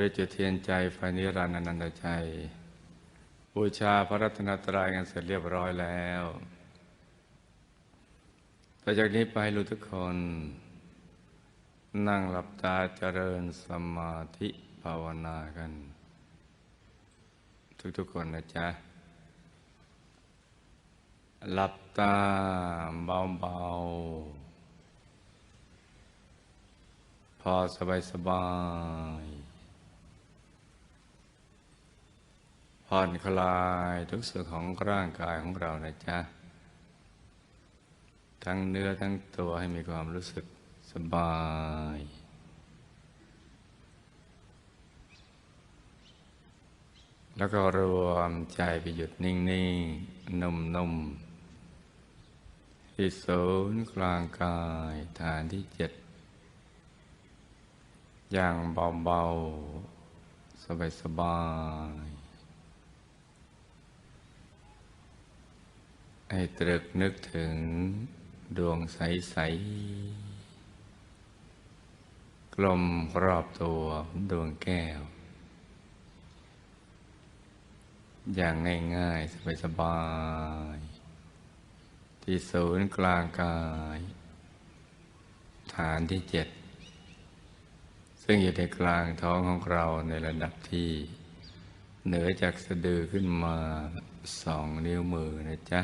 ได้จุดเทียนใจไฟนิรันดร์อนันตใจ บูชาพระรัตนตรัยกันเสร็จเรียบร้อยแล้วต่อจากนี้ไปรู้ทุกคน นั่งหลับตาเจริญสมาธิภาวนากัน ทุกๆคนนะจ๊ะ หลับตาเบาๆ พอสบายสบาย ผ่อนคลายทุกส่วนของร่างกายของเรานะจ๊ะ ทั้งเนื้อทั้งตัวให้มีความรู้สึกสบาย แล้วก็รวมใจไปหยุดนิ่งๆ นุ่มๆ ที่ศูนย์กลางกายฐานที่เจ็ด อย่างเบาๆ สบายๆ ให้ตรึกนึกถึงดวงใส ๆ กลมรอบตัวดวงแก้ว อย่างง่าย ๆ สบาย ๆ ที่ศูนย์กลางกาย ฐานที่เจ็ด ซึ่งอยู่ในกลางท้องของเราในระดับที่ เหนือจากสะดือขึ้นมาสองนิ้วมือนะจ๊ะ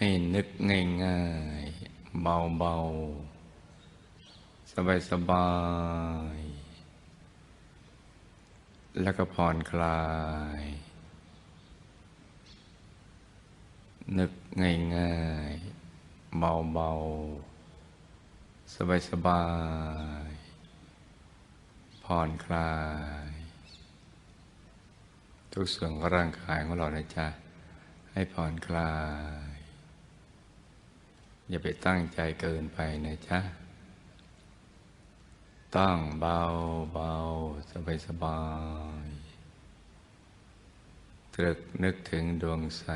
ให้นึกง่ายๆ เบาๆ สบายๆ แล้วก็ผ่อนคลาย นึกง่ายๆ เบาๆ สบายๆ ผ่อนคลาย ทุกส่วนของร่างกายของเรานะจ๊ะให้ผ่อนคลาย อย่าไปตั้งใจเกินไปนะจ๊ะ ตั้งเบาเบาสบายสบายตรึกนึกถึงดวงใส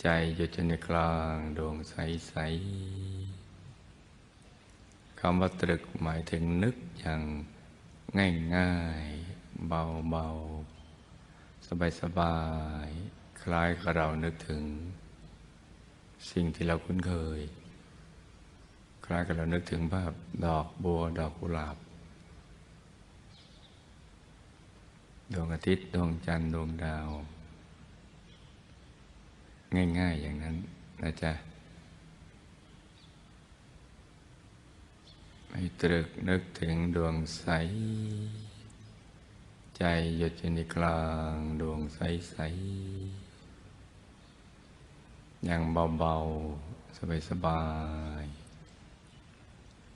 ใจอยู่ในกลางดวงใสใสคำว่าตรึกหมายถึงนึกอย่างง่ายง่ายเบาเบาสบายสบายคล้ายกับเรานึกถึง สิ่งที่เราคุ้นเคย คล้ายกับเรานึกถึงภาพดอกบัวดอกกุหลาบ ดวงอาทิตย์ดวงจันทร์ดวงดาว ง่าย ๆ อย่างนั้นนะจ๊ะให้ตรึกนึกถึงดวงใส ใจหยุดอยู่ในกลางดวงใสๆ อย่างเบาๆ สบาย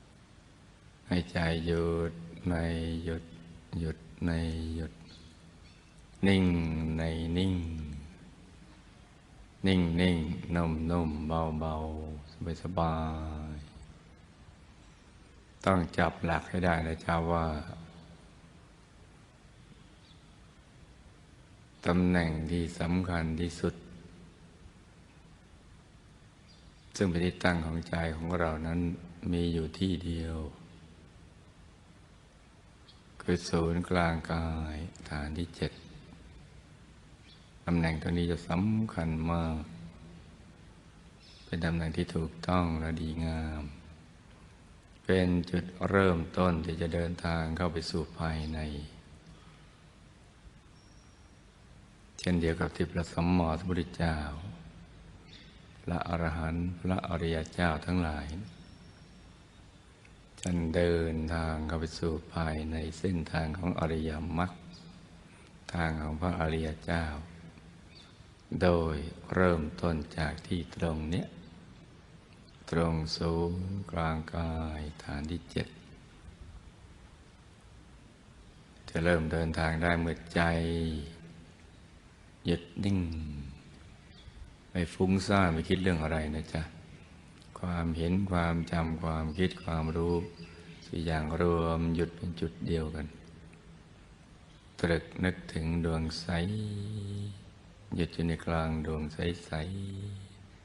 ๆ ให้ใจหยุดในหยุดหยุดในหยุด นิ่งในนิ่ง นิ่งนิ่งนุ่มนุ่มเบาเบาสบายสบายต้องจับหลักให้ได้นะจ๊ะว่าตำแหน่งที่สำคัญที่สุด ซึ่งเป็นที่ตั้งของใจของเรานั้นมีอยู่ที่เดียว คือศูนย์กลางกายฐานที่เจ็ดตำแหน่งตรงนี้จะสำคัญมาก เป็นตำแหน่งที่ถูกต้องและดีงาม เป็นจุดเริ่มต้นที่จะเดินทางเข้าไปสู่ภายใน เช่นเดียวกับที่พระสัมมาสัมพุทธเจ้า ระอรหันต์พระอริยเจ้าทั้งหลายท่านเดินทางเข้าไปสู่ภายในเส้นทางของอริยมรรคทางของพระอริยเจ้า โดยเริ่มต้นจากที่ตรงเนี้ยตรงสูงกลางกายฐานที่เจ็ดจะเริ่มเดินทางได้เมื่อใจหยุดนิ่ง ไม่ฟุ้งซ่านไม่คิดเรื่องอะไรนะจ๊ะ ความเห็นความจำความคิดความรู้สี่อย่างรวมหยุดเป็นจุดเดียวกัน ตรึกนึกถึงดวงใส หยุดอยู่ในกลางดวงใส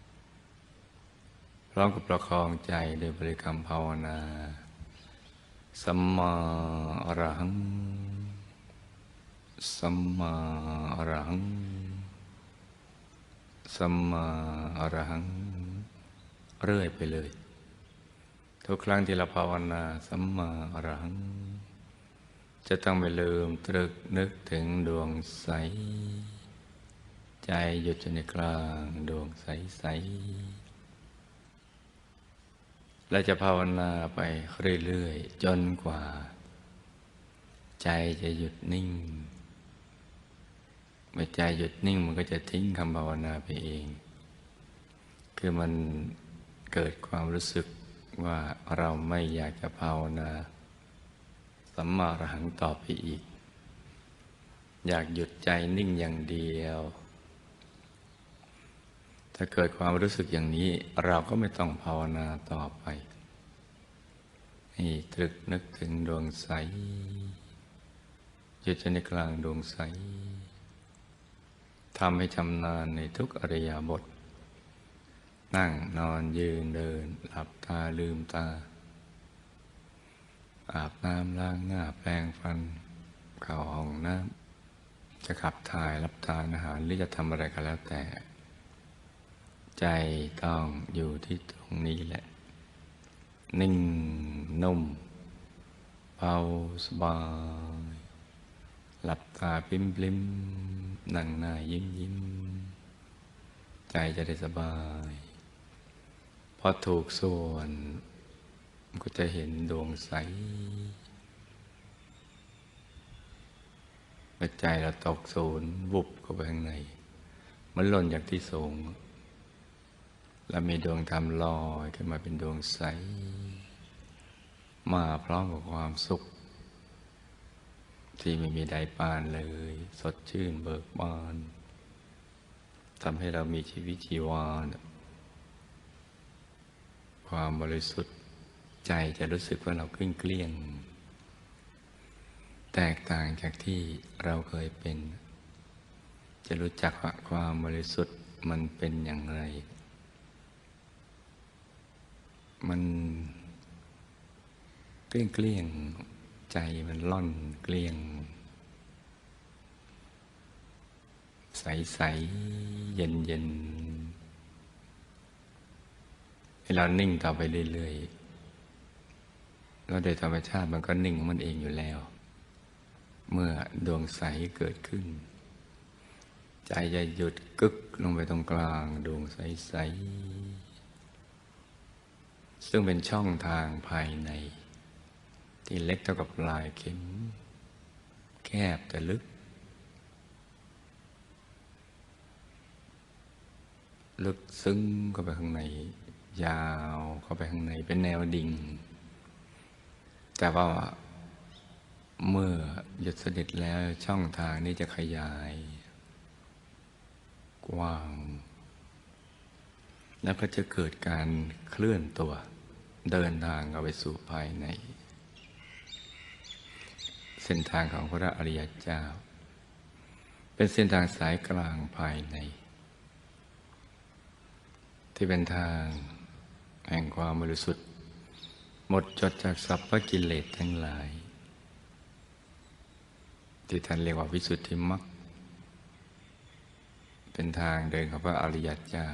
ๆพร้อมกับประคองใจโดยบริกรรมภาวนา สัมมาอรหัง สัมมาอรหัง สัมมาอรหัง เรื่อยไปเลย ทุกครั้งที่เราภาวนาสัมมาอรหัง จะต้องไม่ลืมตรึกนึกถึงดวงใส ใจหยุดอยู่ในกลางดวงใสใสและจะภาวนาไปเรื่อยๆ จนกว่า ใจจะหยุดนิ่ง เมื่อใจหยุดนิ่งมันก็จะทิ้งคำภาวนาไปเอง คือมันเกิดความรู้สึกว่าเราไม่อยากจะภาวนาสัมมาอรหังต่อไปอีก อยากหยุดใจนิ่งอย่างเดียว ถ้าเกิดความรู้สึกอย่างนี้ เราก็ไม่ต้องภาวนาต่อไปให้ตรึกนึกถึงดวงใสหยุดใจในกลางดวงใส ทำให้ชำนาญในทุกอริยบท นั่งนอนยืนเดิน หลับตาลืมตา อาบน้ำล้างหน้าแปรงฟันเข้าห้องน้ำจะขับถ่ายรับทานอาหารหรือจะทำอะไรก็แล้วแต่ ใจต้องอยู่ที่ตรงนี้แหละ นิ่งนุ่มเบาสบาย หลับตาปริมปริม นั่งหน้ายิ้มยิ้ม ใจจะได้สบาย พอถูกส่วนก็จะเห็นดวงใสเมื่อใจเราตกศูนย์วุบเข้าไปข้างใน มันหล่นจากที่สูง แล้วมีดวงธรรมลอยขึ้นมาเป็นดวงใส มาพร้อมกับความสุข ที่ไม่มีใดปานเลย สดชื่นเบิกบานทำให้เรามีชีวิตชีวาความบริสุทธิ์ใจจะรู้สึกว่าเราเกลี้ยงเกลี้ยง แตกต่างจากที่เราเคยเป็น จะรู้จักว่าความบริสุทธิ์มันเป็นอย่างไร มันเกลี้ยงเกลี้ยง ใจมันล่อนเกลี้ยง ใสใสเย็นเย็นให้เรานิ่งต่อไปเรื่อยๆแล้วโดยธรรมชาติมันก็นิ่งของมันเองอยู่แล้ว เมื่อดวงใสเกิดขึ้น ใจจะหยุดกึกลงไปตรงกลาง ดวงใส ๆ ซึ่งเป็นช่องทางภายใน ที่เล็กเท่ากับลายเข็ม แคบแต่ลึก ลึกซึ้งเข้าไปข้างใน ยาวเข้าไปข้างในเป็นแนวดิ่ง แต่ว่าเมื่อหยุดสนิทแล้วช่องทางนี้จะขยาย กว้าง แล้วก็จะเกิดการเคลื่อนตัวเดินทางเข้าไปสู่ภายใน เส้นทางของพระอริยเจ้า เป็นเส้นทางสายกลางภายใน ที่เป็นทางแห่งความบริสุทธิ์ หมดจดจากสัพพกิเลสทั้งหลาย ที่ท่านเรียกว่าวิสุทธิมรรคเป็นทางเดินของพระอริยเจ้า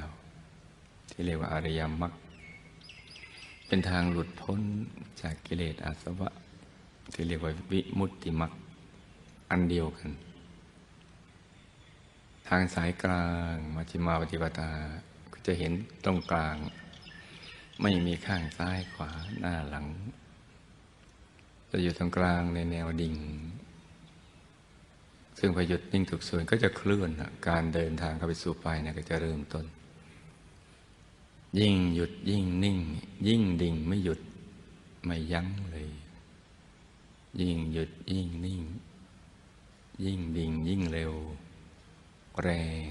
ที่เรียกว่าอริยมรรคเป็นทางหลุดพ้นจากกิเลสอาสวะ ที่เรียกว่าวิมุตติมรรคอันเดียวกัน ทางสายกลางมัชฌิมาปฏิปทาก็จะเห็นตรงกลาง ไม่มีข้างซ้ายขวาหน้าหลัง จะอยู่ตรงกลางในแนวดิ่ง ซึ่งพอหยุดนิ่งถูกส่วนก็จะเคลื่อนการเดินทางเข้าไปสู่ภายในก็จะเริ่มต้น ยิ่งหยุดยิ่งนิ่ง ยิ่งดิ่งไม่หยุดไม่ยั้งเลย ยิ่งหยุดยิ่งนิ่ง ยิ่งดิ่งยิ่งเร็ว แรง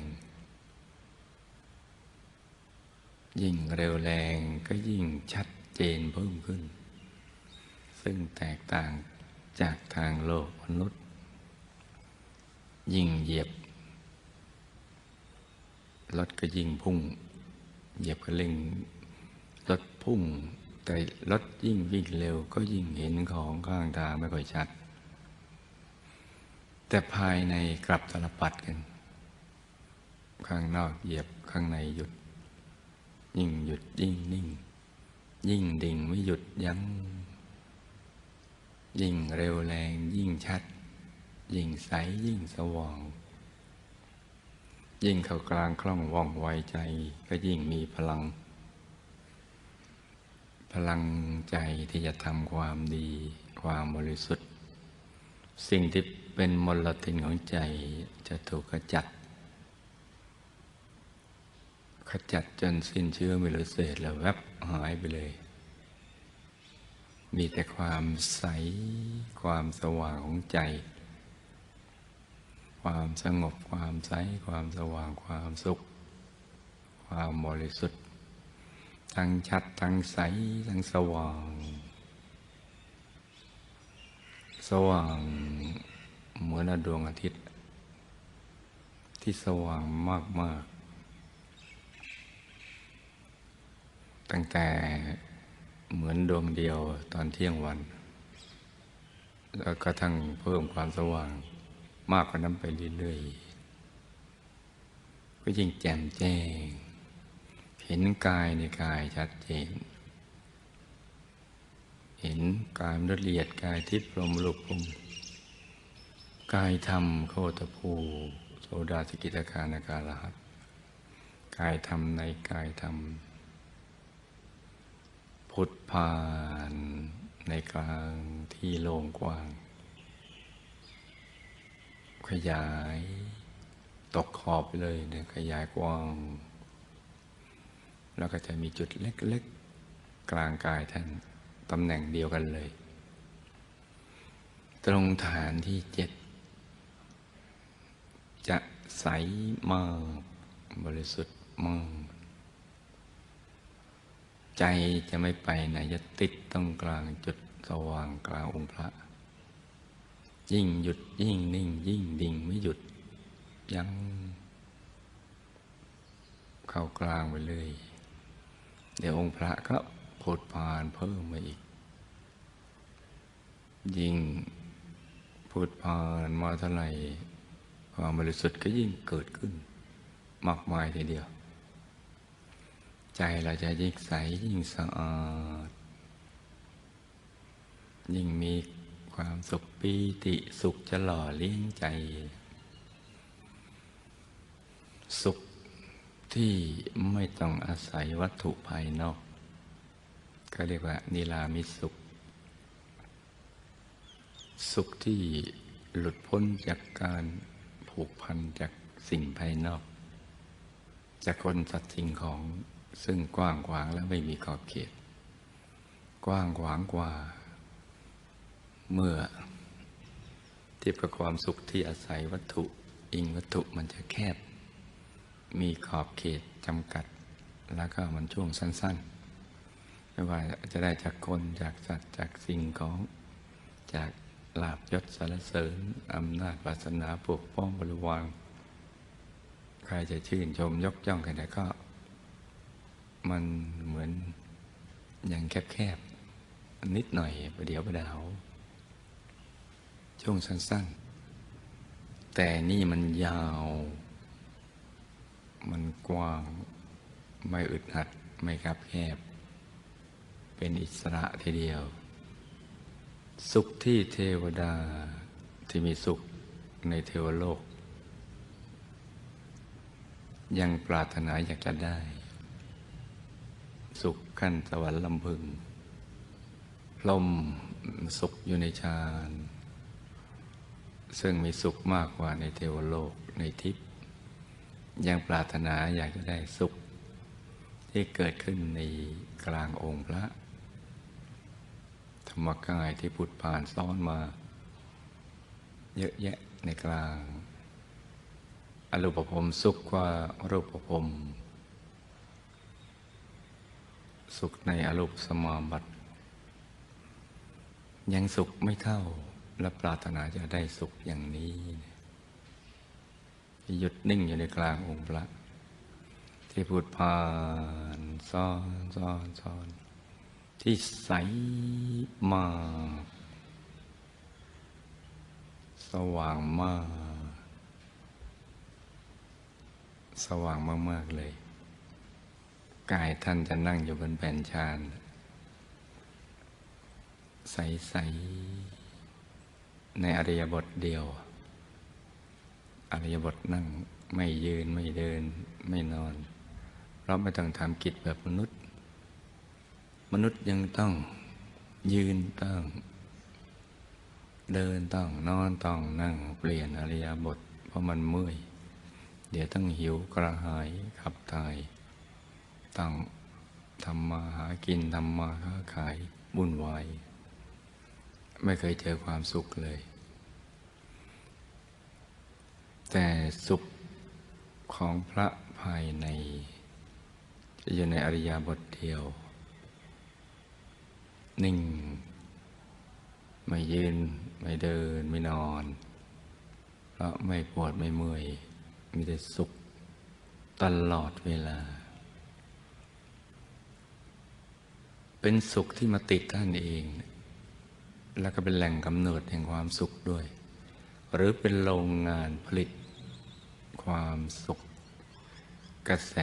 ยิ่งเร็วแรงก็ยิ่งชัดเจนเพิ่มขึ้น ซึ่งแตกต่างจากทางโลกมนุษย์ ยิ่งเหยียบรถก็ยิ่งพุ่ง เหยียบก็เร่งรถพุ่ง แต่รถยิ่งวิ่งเร็วก็ยิ่งเห็นของข้างทางไม่ค่อยชัด แต่ภายในกลับตลปัดกัน ข้างนอกเหยียบข้างในหยุด ยิ่งหยุดยิ่งนิ่ง ยิ่งดิ่งไม่หยุดยัง้งยิ่งเร็วแรงยิ่งชัด ยิ่งใสยิ่งสว่าง ยิ่งเข้ากลางคล่องว่องไวใจก็ยิ่งมีพลัง พลังใจที่จะทำความดีความบริสุทธิ์ สิ่งที่เป็นมลทินของใจจะถูกขจัด ขจัดจนสิ้นเชื้อไม่เหลือเศษแล้วแวบหายไปเลย มีแต่ความใสความสว่างของใจ ความสงบความใสความสว่างความสุข ความบริสุทธิ์ ทั้งชัดทั้งใสทั้งสว่าง สว่างเหมือนดวงอาทิตย์ ที่สว่างมาก ๆ ตั้งแต่เหมือนดวงเดียวตอนเที่ยงวัน แล้วก็ทั้งเพิ่มความสว่างมากกว่านั้นไปเรื่อยๆก็ยิ่งแจ่มแจ้ง เห็นกายในกายชัดเจน เห็นกายละเอียดกายทิพย์พรหมรูปพรหมกายธรรมโคตภูโสดาสกิตาคานาการหัสกายธรรมในกายธรรม พุทธพานในกลางที่โล่งกว้าง ขยายตกขอบไปเลยเนี่ยขยายกว้าง แล้วก็จะมีจุดเล็กๆ กลางกายท่านตำแหน่งเดียวกันเลย ตรงฐานที่เจ็ดจะใสมากบริสุทธิ์มากใจจะไม่ไปไหนจะติดตรงกลางจุดสว่างกลางองค์พระ ยิ่งหยุดยิ่งนิ่ง ยิ่งดิ่งไม่หยุด ยัง เข้ากลางไปเลย เดี๋ยวองค์พระก็ผดพานเพิ่มมาอีก ยิ่งพูดพานมาเท่าไหร่ความบริสุทธิ์ก็ยิ่งเกิดขึ้น มากมายทีเดียว ใจเราจะยิ่งใสยิ่งสะอาด ยิ่งมีความสุขปีติสุขจะหล่อเลี้ยงใจ สุข ที่ไม่ต้องอาศัยวัตถุภายนอก ก็เรียกว่า นิรามิสุข สุขที่หลุดพ้นจากการผูกพันจากสิ่งภายนอก จากคนสัตว์สิ่งของซึ่งกว้างขวางและไม่มีขอบเขต กว้างขวางกว่า เมื่อเทียบกับความสุขที่อาศัยวัตถุอิงวัตถุมันจะแคบ มีขอบเขตจำกัด แล้วก็มันช่วงสั้น ๆ ไม่ว่าจะได้จากคนจากสัตว์จากสิ่งของ จากลาบยศสารเสริญอำนาจวาสนาปกป้องบริวารใครจะชื่นชมยกย่องใครก็ มันเหมือนอย่างแคบๆ นิดหน่อยประเดี๋ยวประดาว ช่วงสั้น ๆ แต่นี่มันยาว มันกว้าง ไม่อึดอัด ไม่คับแคบ เป็นอิสระทีเดียว สุขที่เทวดาที่มีสุขในเทวโลก ยังปรารถนาอยากจะได้ สุขขั้นสวรรค์ลำพึงพรหมสุขอยู่ในฌานซึ่งมีสุขมากกว่าในเทวโลกในทิพย์ ยังปรารถนาอยากจะได้สุข ที่เกิดขึ้นในกลางองค์พระ ธรรมกายที่พุทธผ่านซ้อนมา เยอะแยะในกลาง อรูปภพสุขกว่ารูปภพสุขในอรูปสมาบัติ ยังสุขไม่เท่าและปรารถนาจะได้สุขอย่างนี้ หยุดนิ่งอยู่ในกลางองค์พระ ที่พูดผ่านซ้อนซ้อนซ้อนที่ใสมาก สว่างมาก สว่างมาก ๆ เลย กายท่านจะนั่งอยู่บนแผ่นชานใส ๆ ในอริยบทเดียว ริยบทนั่งไม่ยืนไม่เดินไม่นอน เพราะไม่ต้องทำกิจแบบมนุษย์ มนุษย์ยังต้องยืนต้องเดินต้องนอนต้องนั่งเปลี่ยนอริยบท เพราะมันเมื่อย เดี๋ยวต้องหิวกระหายขับถ่ายต้องทำมาหากินทำมาค้าขายบุ่นวาย ไม่เคยเจอความสุขเลย แต่สุขของพระภายใน จะอยู่ในอริยบทเดียว นิ่ง ไม่ยืน ไม่เดิน ไม่นอน เพราะไม่ปวดไม่เมื่อย มีแต่สุขตลอดเวลา เป็นสุขที่มาติดท่านเอง แล้วก็เป็นแหล่งกำเนิดแห่งความสุขด้วย หรือเป็นโรงงานผลิต ความสุข กระแส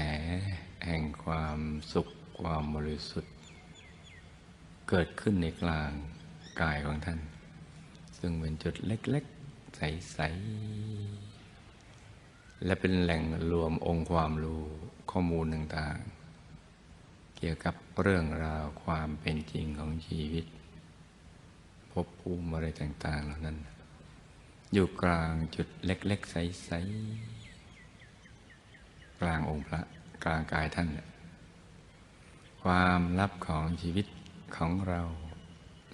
แห่งความสุขความบริสุทธิ์ เกิดขึ้นในกลางกายของท่าน ซึ่งเป็นจุดเล็ก ๆ ใส ๆ และเป็นแหล่งรวมองค์ความรู้ข้อมูลต่างๆ เกี่ยวกับเรื่องราวความเป็นจริงของชีวิตภพภูมิอะไรต่าง ๆ เหล่านั้น อยู่กลางจุดเล็ก ๆ ใส ๆ กลางองค์พระกลางกายท่าน ความลับของชีวิตของเรา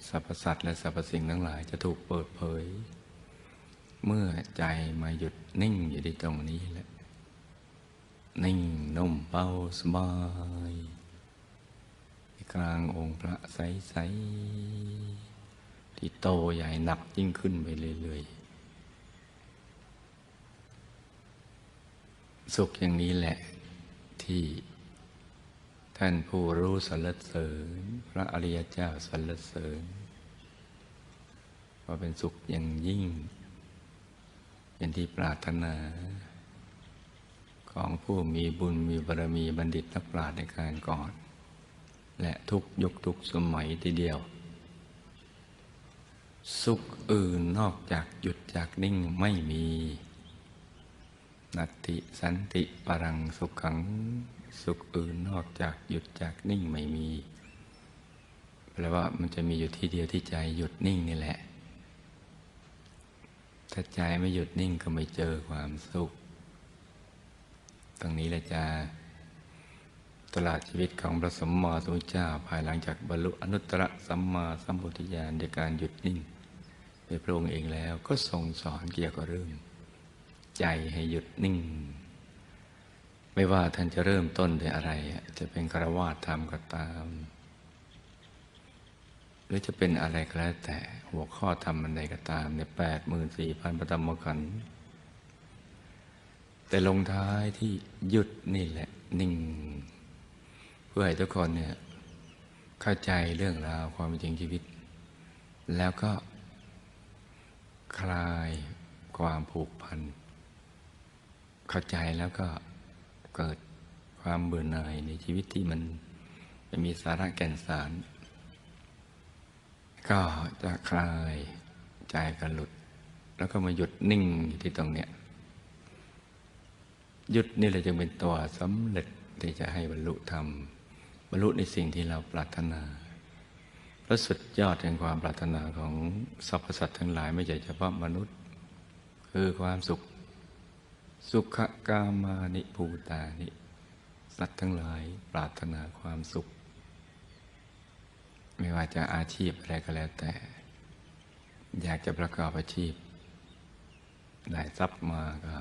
สรรพสัตว์และสรรพสิ่งทั้งหลายจะถูกเปิดเผย เมื่อใจมาหยุดนิ่งอยู่ที่ตรงนี้แหละ นิ่งนุ่มเบาสบายกลางองค์พระใส ๆ ที่โตใหญ่หนักยิ่งขึ้นไปเรื่อย ๆ สุขอย่างนี้แหละที่ท่านผู้รู้สรรเสริญ พระอริยเจ้าสรรเสริญว่าเป็นสุขอย่างยิ่ง เป็นที่ปรารถนา ของผู้มีบุญมีบารมีบัณฑิตนักปราชญ์ในการก่อน และทุกยุคทุกสมัยทีเดียว สุขอื่นนอกจากหยุดจากนิ่งไม่มี นัตติสันติปรังสุขขังสุขอื่นนอกจากหยุดจากนิ่งไม่มีแปลว่ามันจะมีอยู่ที่เดียวที่ใจหยุดนิ่งนี่แหละ ถ้าใจไม่หยุดนิ่งก็ไม่เจอความสุข ตรงนี้แหละจะตลาดชีวิตของพระสมมาสมุทเจ้าภายหลังจากบรรลุอนุตตรสัมมาสัมพุทธญาณในการหยุดนิ่งในพระองค์เองแล้วก็ทรงสอนเกี่ยวกับเรื่อง ใจให้หยุดนิ่ง ไม่ว่าท่านจะเริ่มต้นด้วยอะไร จะเป็นครวาสธรรมก็ตาม หรือจะเป็นอะไรก็แล้วแต่หัวข้อธรรมอันใดก็ตามในแปดหมื่นสี่พันประธรรมขัน แต่ลงท้ายที่หยุดนี่แหละ นิ่ง เพื่อให้ทุกคนเนี่ยเข้าใจเรื่องราวความจริงชีวิต แล้วก็คลายความผูกพัน เข้าใจแล้วก็เกิดความเบื่อหน่ายในชีวิตที่มันไม่มีสาระแก่นสาร ก็จะคลายใจกันหลุด แล้วก็มาหยุดนิ่งอยู่ที่ตรงเนี้ยหยุดนี่แหละจึงเป็นตัวสำเร็จที่จะให้บรรลุธรรม บรรลุในสิ่งที่เราปรารถนาพระสุดยอดแห่งความปรารถนาของสรรพสัตว์ทั้งหลายไม่ใช่เฉพาะมนุษย์ คือความสุข สุขกามานิภูตานิ สัตว์ทั้งหลายปรารถนาความสุข ไม่ว่าจะอาชีพอะไรก็แล้วแต่ อยากจะประกอบอาชีพ ได้ทรัพย์มาก็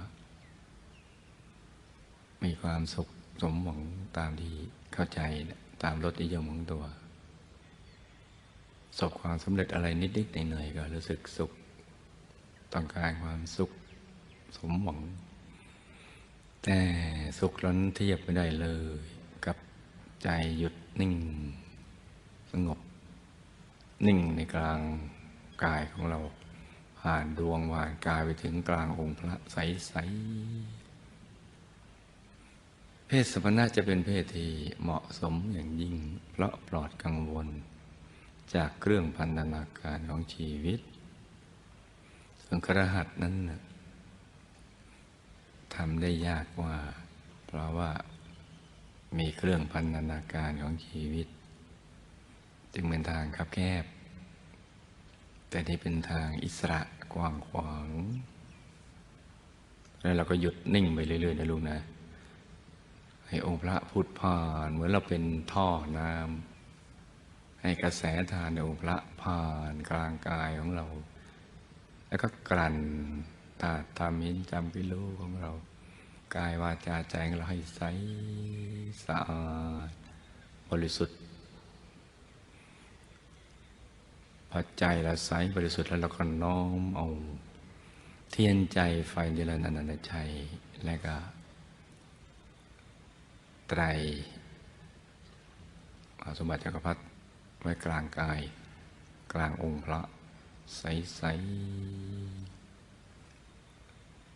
มีความสุขสมหวังตามที่เข้าใจตามรสนิยมของตัวสบความสำเร็จอะไรนิดๆหน่อยๆก็รู้สึกสุข ต้องการความสุขสมหวัง แต่สุขนั้นเทียบไม่ได้เลย กับใจหยุดนิ่ง สงบ นิ่งในกลางกายของเรา ผ่านดวงผ่านกายไปถึงกลางองค์พระใสๆเพศสมณะจะเป็นเพศที่เหมาะสมอย่างยิ่ง เพราะปลอดกังวล จากเครื่องพันธนาการของชีวิตส่วนครหัสนั้นนะำได้ยากกว่า เพราะว่ามีเครื่องพันธนาการของชีวิต จึงเป็นทางคับแคบ แต่นี่เป็นทางอิสระกว้างขวาง แล้วเราก็หยุดนิ่งไปเรื่อยๆนะลูกนะ ให้องค์พระพุทธผ่านเหมือนเราเป็นท่อน้ำให้กระแสทานในองค์พระผ่านกลางกายของเรา แล้วก็กลั่นตาตามินจำพิโลของเรา กายวาจาใจของเราให้ใสสะอาดบริสุทธิ์พอใจเราใสบริสุทธิ์แล้วเราก็น้อมเอาเทียนใจไฟเดลนันตชัยและก็ ไตรมหาสมบัติจักรพรรดิไว้กลางกาย กลางองค์พระ ใสๆ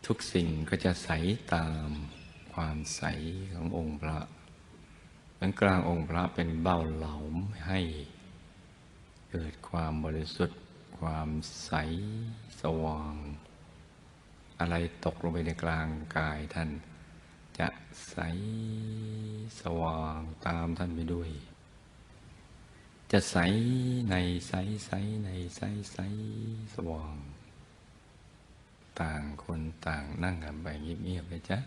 ทุกสิ่งก็จะใสตามความใสขององค์พระนั้นกลางองค์พระเป็นเบ้าเหลาให้เกิดความบริสุทธิ์ ความใสสว่าง อะไรตกลงไปในกลางกายท่าน จะใสสว่างตามท่านไปด้วย จะใสในใสใสในใสใสสว่าง ต่างคนต่างนั่งกันไปเงียบๆไปจ้ะ